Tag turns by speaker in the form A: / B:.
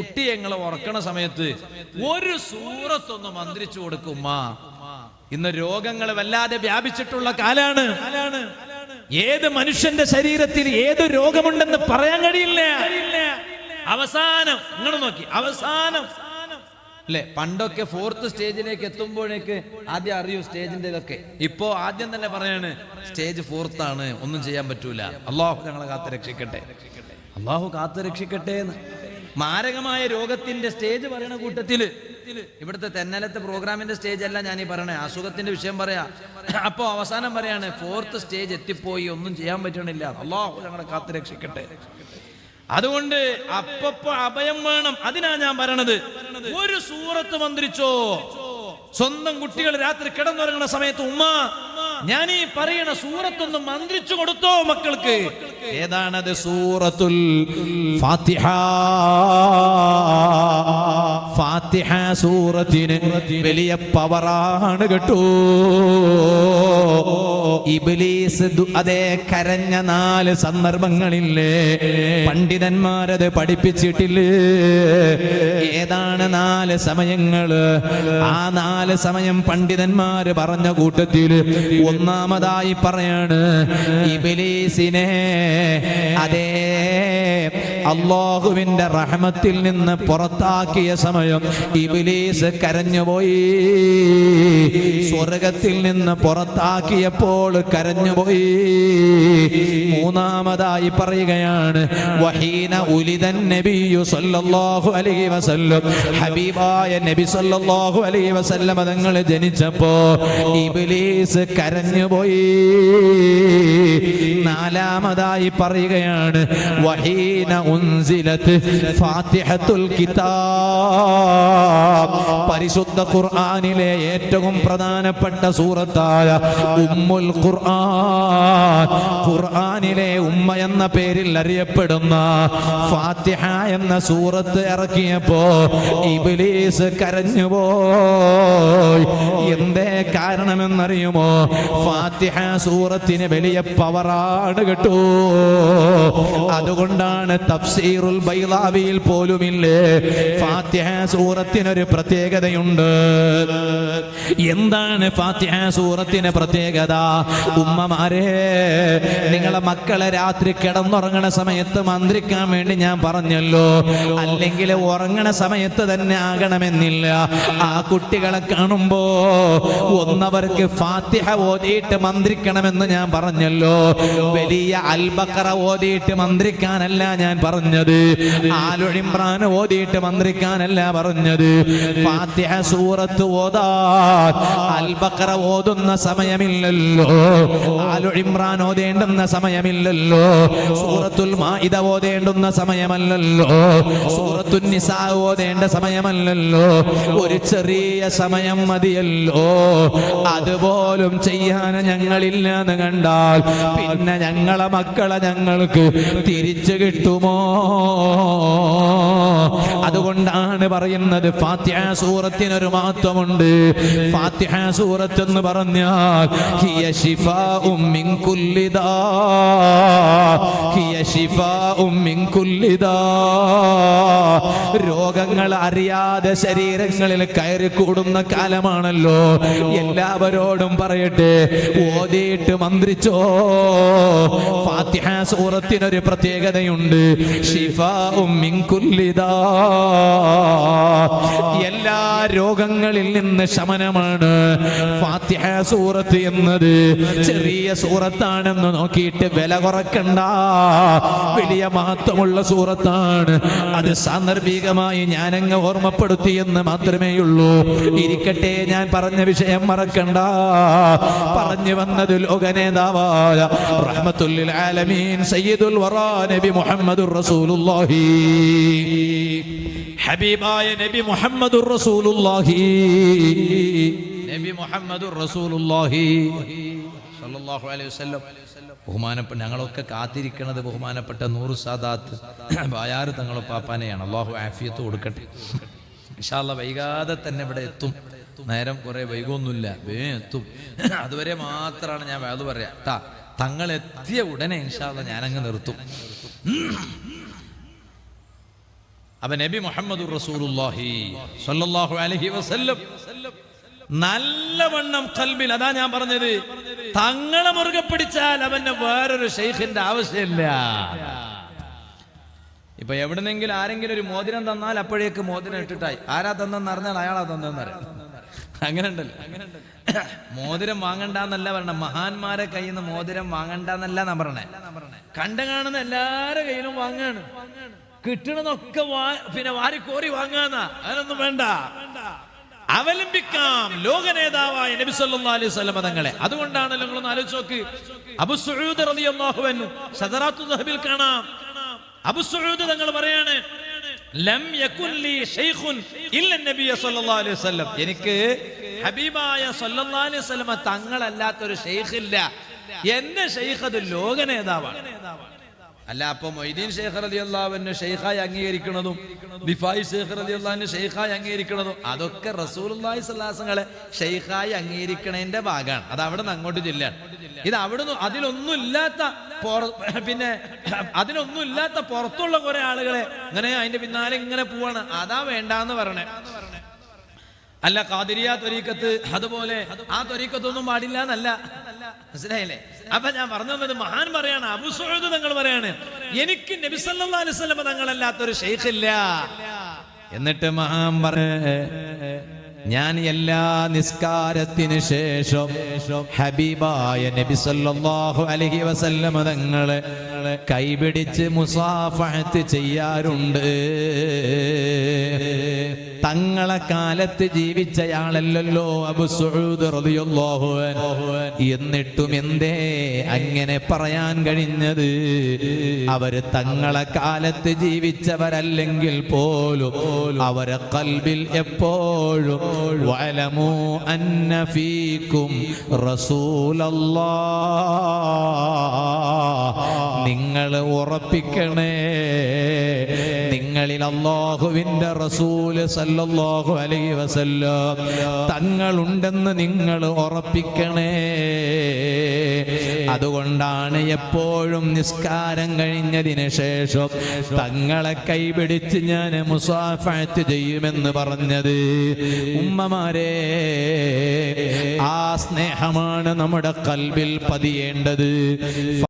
A: കുട്ടി ഞങ്ങളെ ഉറക്കണ സമയത്ത് ഒരു സൂറത്തൊന്ന് മന്ത്രിച്ചു കൊടുക്കുമ്മ ഇന്ന് രോഗങ്ങൾ വല്ലാതെ വ്യാപിച്ചിട്ടുള്ള കാലാണ്. ഏത് മനുഷ്യന്റെ ശരീരത്തിൽ ഏത് രോഗമുണ്ടെന്ന് പറയാൻ കഴിയില്ല. അവസാനം നിങ്ങൾ നോക്കി അവസാനം. അല്ലെ പണ്ടൊക്കെ ഫോർത്ത് സ്റ്റേജിലേക്ക് എത്തുമ്പോഴേക്ക് ആദ്യം അറിയൂ സ്റ്റേജിന്റെ ഇതൊക്കെ ഇപ്പോ ആദ്യം തന്നെ പറയാണ് സ്റ്റേജ് ഫോർത്ത് ആണ് ഒന്നും ചെയ്യാൻ പറ്റൂല. അള്ളാഹു ഞങ്ങളെ കാത്തു രക്ഷിക്കട്ടെ. അള്ളാഹു കാത്തു രക്ഷിക്കട്ടെ എന്ന്. മാരകമായ രോഗത്തിന്റെ സ്റ്റേജ് പറയണ കൂട്ടത്തിൽ. ഇവിടുത്തെ തെന്നലത്തെ പ്രോഗ്രാമിന്റെ സ്റ്റേജ് അല്ല ഞാൻ ഈ പറയണേ. അസുഖത്തിന്റെ വിഷയം പറയാ. അപ്പോ അവസാനം പറയാണ് ഫോർത്ത് സ്റ്റേജ് എത്തിപ്പോയി ഒന്നും ചെയ്യാൻ പറ്റണില്ല. അള്ളാഹു ഞങ്ങളെ കാത്തു രക്ഷിക്കട്ടെ. അതുകൊണ്ട് അപ്പപ്പോ അഭയം വേണം. അതിനാ ഞാൻ പറയണത്. ഒരു സൂറത്ത് മന്ത്രിച്ചോ? സ്വന്തം കുട്ടികൾ രാത്രി കിടന്നുറങ്ങുന്ന സമയത്ത് ഉമ്മ ഞാൻ ഈ പറയണ സൂറത്തൊന്ന് മന്ത്രിച്ചു കൊടുത്തോ മക്കൾക്ക്? ഏതാണത് സൂറത്തുൽ ഫാത്തിഹ? ഫാത്തിഹ സൂറത്തിന് വലിയ പവറാണ് കേട്ടോ. ഇബിലീസ് അതെ കരഞ്ഞ നാല് സന്ദർഭങ്ങളില്ലേ? പണ്ഡിതന്മാരത് പഠിപ്പിച്ചിട്ടില്ലേ? ഏതാണ് നാല് സമയങ്ങൾ? ആ നാല് സമയം പണ്ഡിതന്മാര് പറഞ്ഞ കൂട്ടത്തിൽ ഒന്നാമതായി പറയാണ് ഇബിലീസിനെ. അതേ അള്ളാഹുവിന്റെ റഹമത്തിൽ നിന്ന് പുറത്താക്കിയ സമയം ഇബിലീസ് കരഞ്ഞുപോയി. സ്വർഗത്തിൽ നിന്ന് പുറത്താക്കിയപ്പോൾ കരഞ്ഞുപോയി. മൂന്നാമതായി പറയുകയാണ് വഹീന ഉലിതൻ നബിയു സല്ലല്ലാഹു അലൈഹി വസല്ലം. ഹബീബായ നബി സല്ലല്ലാഹു അലൈഹി വസല്ലം തങ്ങൾ ജനിച്ചപ്പോ ഇബ്ലീസ് കരഞ്ഞുപോയി നാലാമതായി പറയുകയാണ് വഹീന ഉൻസിലത്ത് ഫാത്തിഹത്തുൽ കിതാബ്. പരിശുദ്ധ ഖുർആനിലെ ഏറ്റവും പ്രധാനപ്പെട്ട സൂറത്തായ ഉമ്മുൽ ഖുർആൻ. ഖുർആൻ ഖുർആനിലെ ഉമ്മ എന്ന പേരിൽ അറിയപ്പെടുന്ന ഫാത്തിഹ എന്ന സൂറത്ത് ഇറക്കിയപ്പോ ഇബിലീസ് കരഞ്ഞുപോയി എന്തേ കാരണമെന്നറിയുമോ? ഫാത്തിഹ സൂറത്തിന് വലിയ പവറാണ് കേട്ടോ. അതുകൊണ്ടാണ് തഫ്സീറുൽ ബൈലാവിയിൽ പോലുമില്ലേ? ഫാത്തിഹ സൂറത്തിനൊരു പ്രത്യേകതയുണ്ട്. എന്താണ് ഫാത്തിഹ സൂറത്തിന് പ്രത്യേകത? ഉമ്മമാരെ നിങ്ങളെ മക്കളെ രാത്രി കിടന്നുറങ്ങണ സമയത്ത് മന്ത്രിക്കാൻ വേണ്ടി ഞാൻ പറഞ്ഞല്ലോ. അല്ലെങ്കിൽ ഉറങ്ങണ സമയത്ത് തന്നെ ആകണമെന്നില്ല. ആ കുട്ടികളെ കാണുമ്പോ ഒന്നവർക്ക് ഫാത്തിഹ ഓതിയിട്ട് മന്ത്രിക്കണമെന്ന് ഞാൻ പറഞ്ഞല്ലോ. വലിയ അൽബക്കറ ഓതിയിട്ട് മന്ത്രിക്കാനല്ല ഞാൻ പറഞ്ഞത്. ആലൊഴിമ്പ്രാൻ ഓതിയിട്ട് മന്ത്രിക്കാനല്ല പറഞ്ഞത്. ഫാത്തിഹ സൂറത്ത് ഓതാ. അൽബക്കറ ഓതുന്ന സമയമില്ലല്ലോ. ആലൊഴിമ്പ്രാൻ ഓതേണ്ടുന്ന ഓതേണ്ടുന്ന സമയമില്ലല്ലോ. സൂറത്തുൽ മാഇദ ഓതേണ്ടുന്ന സമയമല്ലല്ലോ. സൂറത്തുൽ നിസാ ഓതേണ്ട സമയമല്ലല്ലോ. ഒരു ചെറിയ സമയം മതിയല്ലോ. അതുപോലും ചെയ്യാൻ ഞങ്ങളില്ല എന്ന് കണ്ടാൽ പിന്നെ ഞങ്ങളെ മക്കളെ ഞങ്ങൾക്ക് തിരിച്ചു കിട്ടുമോ? അതുകൊണ്ടാണ് പറയുന്നത് ഫാത്തിഹ സൂറത്തിനൊരു മഹത്വമുണ്ട്. ഫാത്തിഹ സൂറത്ത് എന്ന് പറഞ്ഞാൽ ഹിയ ശിഫാഉം മിൻ കുല്ലി ദാ. ഹിയ ഷിഫാഉ മിൻ കുല്ലി രോഗങ്ങൾ അറിയാതെ ശരീരങ്ങളിൽ കയറി കൂടുന്ന കാലമാണല്ലോ. എല്ലാവരോടും പറയട്ടെ ഓതിയിട്ട് മന്ത്രിച്ചോ. ഫാത്തിഹ സൂറത്തിനൊരു പ്രത്യേകതയുണ്ട്. ശിഫാഉം മിൻ കുല്ലി എല്ലാ രോഗങ്ങളിൽ നിന്ന് ശമനമാണ് ഫാത്തിഹ സൂറത്ത് എന്നത്. ചെറിയ സൂറത്താണെന്ന് നോക്കിയിട്ട് വില കുറക്കണ്ട. വലിയ മഹത്വമുള്ള സൂറത്താണ്. അത് സാന്ദർഭികമായി ഞാനങ്ങ് ഓർമ്മപ്പെടുത്തി എന്ന് മാത്രമേ ഉള്ളൂ ഇരിക്കട്ടെ ഞാൻ പറഞ്ഞ വിഷയം മറക്കണ്ട. പറഞ്ഞു വന്നത് ലോക നേതാവായ ആലമീൻ സയ്യിദുൽ നബി മുഹമ്മദുർ റസൂലുള്ളാഹി. ഹബീബായ നബി മുഹമ്മദുർ റസൂലുള്ളാഹി. നബി മുഹമ്മദുർ റസൂലുള്ളാഹി. സല്ലല്ലാഹു അലൈഹി വസല്ലം. ബഹുമാനപ്പെട്ട ഞങ്ങളൊക്കെ കാത്തിരിക്കണത് ബഹുമാനപ്പെട്ട നൂറ് സാദാത്ത് ബായാറ് തങ്ങളെ പാപ്പാനെയാണ്. അള്ളാഹു ആഫിയത്ത് കൊടുക്കട്ടെ. വിശാല വൈകാതെ തന്നെ ഇവിടെ എത്തും. നേരം കുറെ വൈകൊന്നുമില്ല. വേ എത്തും. അതുവരെ മാത്രമാണ് ഞാൻ അത് പറയാം. ട്ടാ തങ്ങൾ എത്തിയ ഉടനെ ഇൻഷാല്ല ഞാനങ്ങ് നിർത്തും. അപ്പൊ നബി മുഹമ്മദ് അലൈഹി വസല്ലം. നല്ലവണ്ണം കൽബിൽ അതാ ഞാൻ പറഞ്ഞത്. തങ്ങളെ മുറുകെ പിടിച്ചാൽ അവന്റെ വേറൊരു ഷെയ്ഖിന്റെ ആവശ്യമില്ല. ഇപ്പൊ എവിടെന്നെങ്കിലും ആരെങ്കിലും ഒരു മോതിരം തന്നാൽ അപ്പോഴേക്ക് മോതിരം ഇട്ടിട്ടായി. ആരാ തന്നെന്ന് അറിഞ്ഞാൽ അയാളാ തന്നെന്ന് അറിയാം. അങ്ങനെ ഉണ്ടല്ലോ മോതിരം വാങ്ങണ്ടെന്നല്ല പറഞ്ഞ. മഹാന്മാരെ കയ്യിൽ നിന്ന് മോതിരം വാങ്ങണ്ടെന്നല്ല ഞാൻ പറഞ്ഞേ. കണ്ട കാണുന്ന എല്ലാരുടെ കയ്യിലും വാങ്ങാണ്. കിട്ടണതൊക്കെ പിന്നെ വാരിക്കോറി വാങ്ങാന്നാ. അതിനൊന്നും വേണ്ട. അവലംബിക്കാം. ലോക നേതാവായ നബി സല്ലല്ലാഹു അലൈഹി വസല്ലം തങ്ങളെ. അതുകൊണ്ടാണ് നിങ്ങളൊന്ന് ആലോചിച്ച് നോക്ക്. അബു സുഹൂദ് റളിയല്ലാഹു അൻഹു സദറാത്തു സഹബിൽ കാണാം. അബു സുഹൂദ് തങ്ങൾ പറയാണ് ലം യകുൻ ലി ശൈഖുൻ ഇല്ല നബിയ സല്ലല്ലാഹു അലൈഹി വസല്ലം. എനിക്ക് ഹബീബായ സല്ലല്ലാഹു അലൈഹി വസല്ലം തങ്ങളല്ലാത്ത ഒരു ഷൈഖ് ഇല്ല. എന്റെ ഷെയ്ഖ് അത് ലോക നേതാവാണ് അല്ല അപ്പൊ മൊയ്തീൻ ഷെയ്ഖ് അലി അള്ളാഹുവിന് ഷെയ്ഖായി അംഗീകരിക്കുന്നതും ദിഫായി ഷെയ്ഖ് അലി അള്ളാഹിന് ഷെയ്ഖായി അംഗീകരിക്കുന്നതും അതൊക്കെ റസൂലുള്ളാഹി സ്വല്ലാസങ്ങളെ ഷെയ്ഖായി അംഗീകരിക്കണതിന്റെ ഭാഗമാണ്. അത് അവിടെ നിന്ന് അങ്ങോട്ട് ജില്ലയാണ്. ഇത് അവിടെ നിന്ന് അതിലൊന്നും ഇല്ലാത്ത പിന്നെ അതിനൊന്നും ഇല്ലാത്ത പുറത്തുള്ള കുറെ ആളുകളെ ഇങ്ങനെ അതിന്റെ പിന്നാലെ ഇങ്ങനെ പോവാണ്. അതാ വേണ്ടാന്ന് പറയണേ അല്ല കാതിരിയ ത്വരീക്കത്ത് അതുപോലെ ആ ത്വരീക്കത്തൊന്നും പാടില്ല എന്നല്ല മനസ്സിലായില്ലേ? അപ്പൊ ഞാൻ പറഞ്ഞു തന്നത് മഹാൻ പറയാണ് അബുസൂദ് തങ്ങൾ പറയാണ് എനിക്ക് നബി സല്ലല്ലാഹു അലൈഹി വസല്ലം തങ്ങളല്ലാത്തൊരു ഷെയ്ഖ് ഇല്ല എന്നിട്ട് മഹാൻ പറ ഞാൻ എല്ലാ നിസ്കാരത്തിന് ശേഷം ഹബീബായ നബി സല്ലല്ലാഹു അലൈഹി വസല്ലം തങ്ങളെ കൈപിടിച്ച് മുസാഫഹത്ത് ചെയ്യാറുണ്ട്. തങ്ങളെ കാലത്ത് ജീവിച്ചയാളല്ലോ എന്നിട്ടും എന്തേ അങ്ങനെ പറയാൻ കഴിഞ്ഞത്? അവർ തങ്ങളെ കാലത്ത് ജീവിച്ചവരല്ലെങ്കിൽ പോലും അവരെ കൽബിൽ എപ്പോഴും നിങ്ങൾ ഉറപ്പിക്കണേ നിങ്ങളിൽ അള്ളാഹുവിന്റെ റസൂൽ സല്ലല്ലാഹു അലൈ വസല്ലം തങ്ങളുണ്ടെന്ന് നിങ്ങൾ ഉറപ്പിക്കണേ. അതുകൊണ്ടാണ് എപ്പോഴും നിസ്കാരം കഴിഞ്ഞതിന് ശേഷം തങ്ങളെ കൈപിടിച്ച് ഞാൻ മുസാഫത്ത് ചെയ്യുമെന്ന് പറഞ്ഞത്. ഉമ്മമാരെ ആ സ്നേഹമാണ് നമ്മുടെ കൽവിൽ പതിയേണ്ടത്.